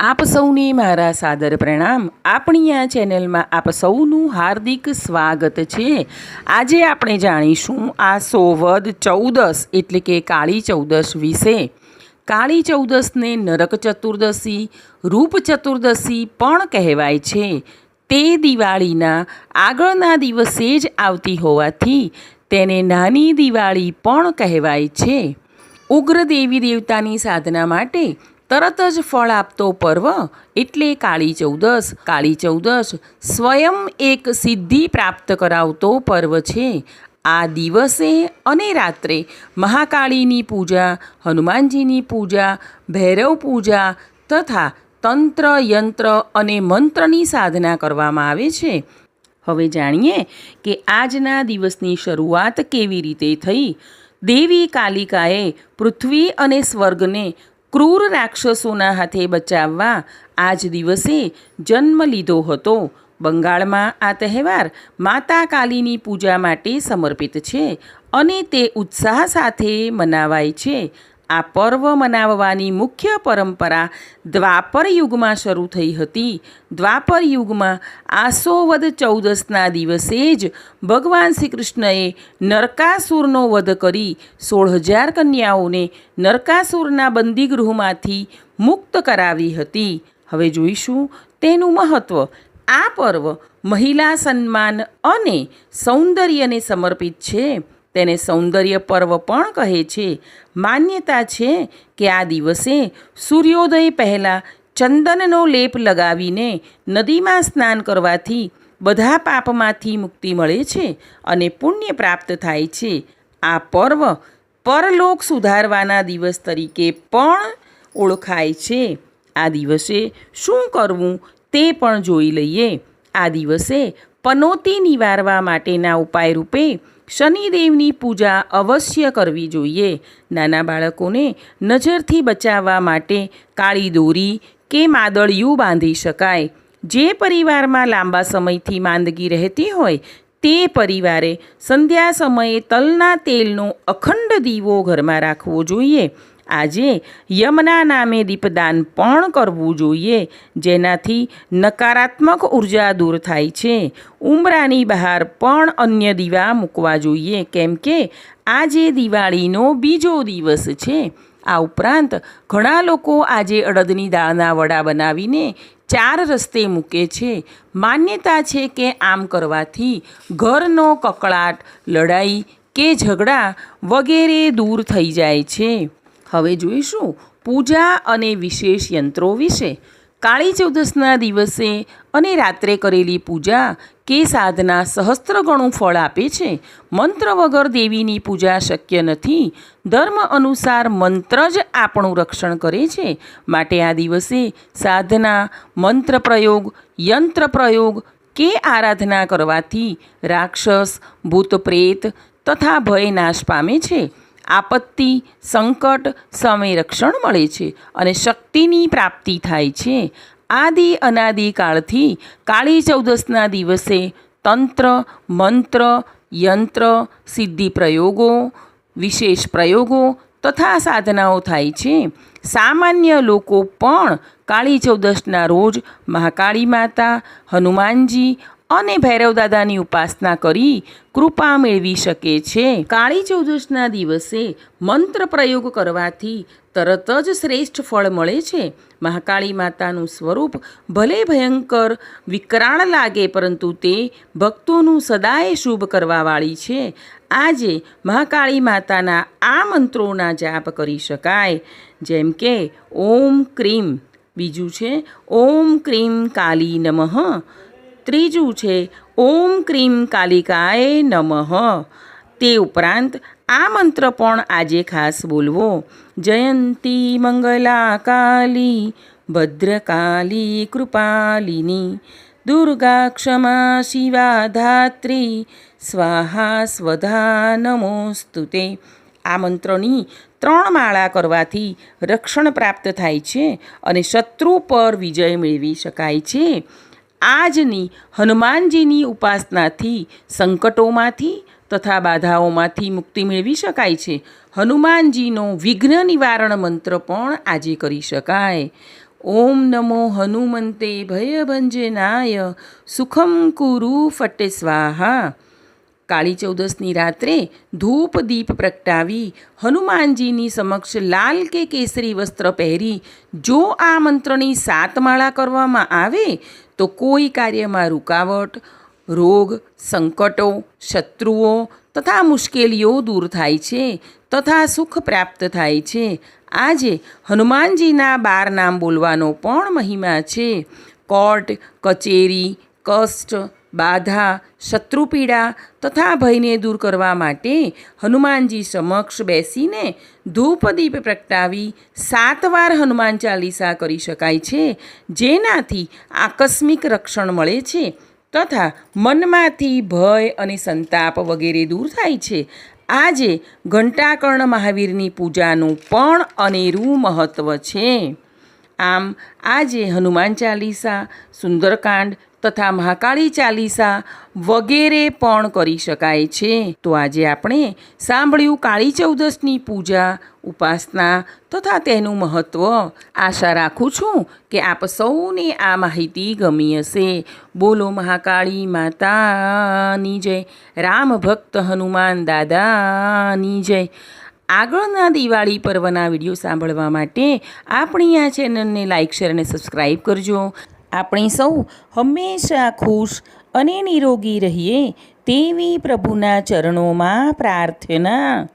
આપ સૌને મારા સાદર પ્રણામ. આપણી આ ચેનલમાં આપ સૌનું હાર્દિક સ્વાગત છે. આજે આપણે જાણીશું આ સોવદ ચૌદસ એટલે કે કાળી ચૌદસ વિશે. કાળી ચૌદસને નરક ચતુર્દશી, રૂપ ચતુર્દશી પણ કહેવાય છે. તે દિવાળીના આગળના દિવસે જ આવતી હોવાથી તેને નાની દિવાળી પણ કહેવાય છે. ઉગ્ર દેવી દેવતાની સાધના માટે તરત જ ફળ આપતો પર્વ એટલે કાળી ચૌદસ કાળી ચૌદસ સ્વયં એક સિદ્ધિ પ્રાપ્ત કરાવતો પર્વ છે. આ દિવસે અને રાત્રે મહાકાળીની પૂજા, હનુમાનજીની પૂજા, ભૈરવ પૂજા તથા તંત્ર, યંત્ર અને મંત્રની સાધના કરવામાં આવે છે. હવે જાણીએ કે આજના દિવસની શરૂઆત કેવી રીતે થઈ? દેવી કાલિકાએ પૃથ્વી અને સ્વર્ગને ક્રૂર રાક્ષસોના હાથે બચાવવા આજ દિવસે જન્મ લીધો હતો. બંગાળમાં આ તહેવાર માતા કાલીની પૂજા માટે સમર્પિત છે અને તે ઉત્સાહ સાથે મનાવાય છે. આ પર્વ મનાવવાની મુખ્ય પરંપરા દ્વાપર યુગમાં શરૂ થઈ હતી. દ્વાપર યુગમાં આસોવદ ચૌદસના દિવસે જ ભગવાન શ્રી કૃષ્ણએ નરકાસુરનો વધ કરી સોળ હજાર કન્યાઓને નરકાસુરના બંદીગૃહમાંથી મુક્ત કરાવી હતી. હવે જોઈશું તેનું મહત્ત્વ આ પર્વ મહિલા સન્માન અને સૌંદર્યને સમર્પિત છે. તેને સૌંદર્ય પર્વ પણ કહે છે. માન્યતા છે કે આ દિવસે સૂર્યોદય પહેલાં ચંદનનો લેપ લગાવીને નદીમાં સ્નાન કરવાથી બધા પાપમાંથી મુક્તિ મળે છે અને પુણ્ય પ્રાપ્ત થાય છે. આ પર્વ પરલોક સુધારવાના દિવસ તરીકે પણ ઓળખાય છે. આ દિવસે શું કરવું તે પણ જોઈ લઈએ. આ દિવસે પનોતી નિવારવા માટેના ઉપાય રૂપે શનિદેવની પૂજા અવશ્ય કરવી જોઈએ. નાના બાળકોને નજરથી બચાવવા માટે કાળી દોરી કે માદળિયું બાંધી શકાય. જે પરિવારમાં લાંબા સમયથી માંદગી રહેતી હોય, તે પરિવારે સંધ્યા સમયે તલના તેલનો અખંડ દીવો ઘરમાં રાખવો જોઈએ. આજે યમના નામે દીપદાન પણ કરવું જોઈએ, જેનાથી નકારાત્મક ઊર્જા દૂર થાય છે. ઉંબરાની બહાર પણ અન્ય દીવા મૂકવા જોઈએ, કેમ કે આજે દિવાળીનો બીજો દિવસ છે. આ ઉપરાંત ઘણા લોકો આજે અડદની દાળના વડા બનાવીને ચાર રસ્તે મૂકે છે. માન્યતા છે કે આમ કરવાથી ઘરનો કકળાટ, લડાઈ કે ઝઘડા વગેરે દૂર થઈ જાય છે. હવે જોઈશું પૂજા અને વિશેષ યંત્રો વિશે. કાળી ચૌદસના દિવસે અને રાત્રે કરેલી પૂજા કે સાધના સહસ્ત્ર ગણું ફળ આપે છે. મંત્ર વગર દેવીની પૂજા શક્ય નથી. ધર્મ અનુસાર મંત્ર જ આપણું રક્ષણ કરે છે. માટે આ દિવસે સાધના, મંત્ર પ્રયોગ, યંત્ર પ્રયોગ કે આરાધના કરવાથી રાક્ષસ, ભૂત પ્રેત તથા ભય નાશ પામે છે. આપત્તિ, સંકટ સામે રક્ષણ મળે છે અને શક્તિની પ્રાપ્તિ થાય છે. આદિ અનાદિ કાળથી કાળી ચૌદસના દિવસે તંત્ર, મંત્ર, યંત્ર, સિદ્ધિ પ્રયોગો, વિશેષ પ્રયોગો તથા સાધનાઓ થાય છે. સામાન્ય લોકો પણ કાળી ચૌદસના રોજ મહાકાળી માતા, હનુમાનજી અને ભૈરવદાદાની ઉપાસના કરી કૃપા મેળવી શકે છે. કાળી ચૌદશના દિવસે મંત્ર પ્રયોગ કરવાથી તરત જ શ્રેષ્ઠ ફળ મળે છે. મહાકાળી માતાનું સ્વરૂપ ભલે ભયંકર, વિકરાળ લાગે, પરંતુ તે ભક્તોનું સદાય શુભ કરવાવાળી છે. આજે મહાકાળી માતાના આ મંત્રોના જાપ કરી શકાય. જેમ કે, ઓમ ક્રીમ. બીજું છે, ઓમ ક્રીમ કાલી નમઃ. ત્રીજું છે, ઓમ ક્રીમ કાલિકાએ નમઃ. તે ઉપરાંત આ મંત્ર પણ આજે ખાસ બોલવો. જયંતી મંગલા કાલી ભદ્રકાલી કૃપાલિની, દુર્ગા ક્ષમા શિવા ધાત્રી સ્વાહા સ્વધા નમોસ્તુતે આ મંત્રની ત્રણ માળા કરવાથી રક્ષણ પ્રાપ્ત થાય છે અને શત્રુ પર વિજય મેળવી શકાય છે. આજની હનુમાનજીની ઉપાસનાથી સંકટોમાંથી તથા બાધાઓમાંથી મુક્તિ મેળવી શકાય છે. હનુમાનજીનો વિઘ્ન નિવારણ મંત્ર પણ આજે કરી શકાય. ઓમ નમો હનુમંતે ભયભંજનાય સુખમ કુરુ ફટે સ્વાહા. કાળી ચૌદસની રાત્રે ધૂપ દીપ પ્રગટાવી હનુમાનજીની સમક્ષ લાલ કે કેસરી વસ્ત્ર પહેરી જો આ મંત્રની સાત માળા કરવામાં આવે તો કોઈ કાર્યમાં રૂકાવટ, રોગ, સંકટો, શત્રુઓ તથા મુશ્કેલીઓ દૂર થાય છે, તથા સુખ પ્રાપ્ત થાય છે. આજે હનુમાનજીના બાર નામ બોલવાનો પણ મહિમા છે. કોર્ટ, કચેરી, કષ્ટ બાધા, શત્રુપીડા તથા ભયને દૂર કરવા માટે હનુમાનજી સમક્ષ બેસીને ધૂપદીપ પ્રગટાવી સાત વાર હનુમાન ચાલીસા કરી શકાય છે, જેનાથી આકસ્મિક રક્ષણ મળે છે તથા મનમાંથી ભય અને સંતાપ વગેરે દૂર થાય છે. આજે ઘંટાકર્ણ મહાવીરની પૂજાનું પણ અનેરું મહત્ત્વ છે. આમ આજે હનુમાન ચાલીસા, સુંદરકાંડ તથા મહાકાળી ચાલીસા વગેરે પણ કરી શકાય છે. તો આજે આપણે સાંભળ્યું કાળી ચૌદસની પૂજા, ઉપાસના તથા તેનું મહત્ત્વ આશા રાખું છું કે આપ સૌને આ માહિતી ગમી હશે. બોલો મહાકાળી માતાની જય, રામ ભક્ત હનુમાન દાદાની જય. આગળના દિવાળી પર્વના વીડિયો સાંભળવા માટે આપણી આ ચેનલને લાઇક શેર અને સબસ્ક્રાઈબ કરજો. આપણે સૌ હંમેશા ખુશ અને નિરોગી રહીએ તેવી પ્રભુના ચરણોમાં પ્રાર્થના.